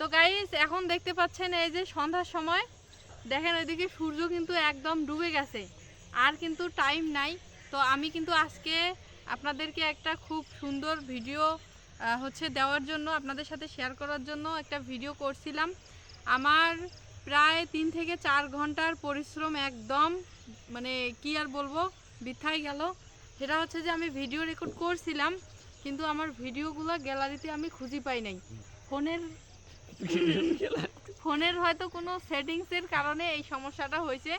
তো গাইস এখন দেখতে পাচ্ছেন এই যে সন্ধ্যার সময়। দেখেন ওইদিকে সূর্য কিন্তু একদম ডুবে গেছে। আর কিন্তু টাইম নাই। তো আমি কিন্তু আজকে আপনাদেরকে একটা খুব সুন্দর ভিডিও হচ্ছে দেওয়ার জন্য, আপনাদের সাথে শেয়ার করার জন্য একটা ভিডিও করছিলাম। আমার প্রায় তিন থেকে চার ঘণ্টার পরিশ্রম একদম মানে কি আর বলব, বৃথাই গেল। সেটা হচ্ছে যে আমি ভিডিও রেকর্ড করছিলাম, কিন্তু আমার ভিডিওগুলো গ্যালারিতে আমি খুঁজে পাই নাই। ফোনের ফোনের হয়তো কোনো সেটিংসের কারণে এই সমস্যাটা হয়েছে।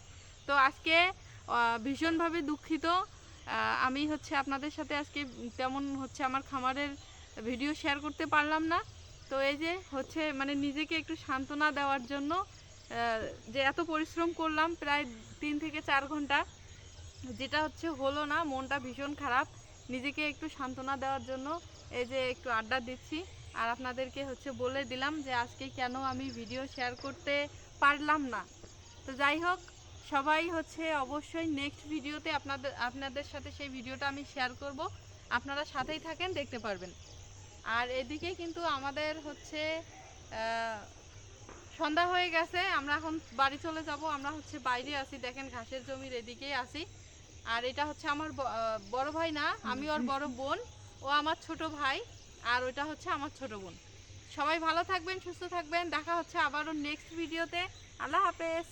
তো আজকে ভীষণভাবে দুঃখিত। আমি হচ্ছে আপনাদের সাথে আজকে তেমন হচ্ছে আমার খামারের ভিডিও শেয়ার করতে পারলাম না। তো এই যে হচ্ছে মানে নিজেকে একটু সান্ত্বনা দেওয়ার জন্য যে এত পরিশ্রম করলাম প্রায় তিন থেকে চার ঘণ্টা, যেটা হচ্ছে হলো না, মনটা ভীষণ খারাপ। নিজেকে একটু সান্ত্বনা দেওয়ার জন্য এই যে একটু আড্ডা দিচ্ছি। আর আপনাদেরকে হচ্ছে বলে দিলাম যে আজকে কেন আমি ভিডিও শেয়ার করতে পারলাম না। তো যাই হোক, সবাই হচ্ছে অবশ্যই নেক্সট ভিডিওতে আপনাদের আপনাদের সাথে সেই ভিডিওটা আমি শেয়ার করব। আপনারা সাথেই থাকেন, দেখতে পারবেন। আর এদিকে কিন্তু আমাদের হচ্ছে সন্ধ্যা হয়ে গেছে, আমরা এখন বাড়ি চলে যাব। আমরা হচ্ছে বাইরে আছি, দেখেন ঘাসের জমির এদিকেই আছি। আর এটা হচ্ছে আমার বড় ভাই না, আমি ওর বড় বোন। ও আমার ছোট ভাই। আর ওইটা হচ্ছে আমার ছোট বোন। সবাই ভালো থাকবেন, সুস্থ থাকবেন। দেখা হচ্ছে আবারও নেক্সট ভিডিওতে আল্লাহ হাফেজ।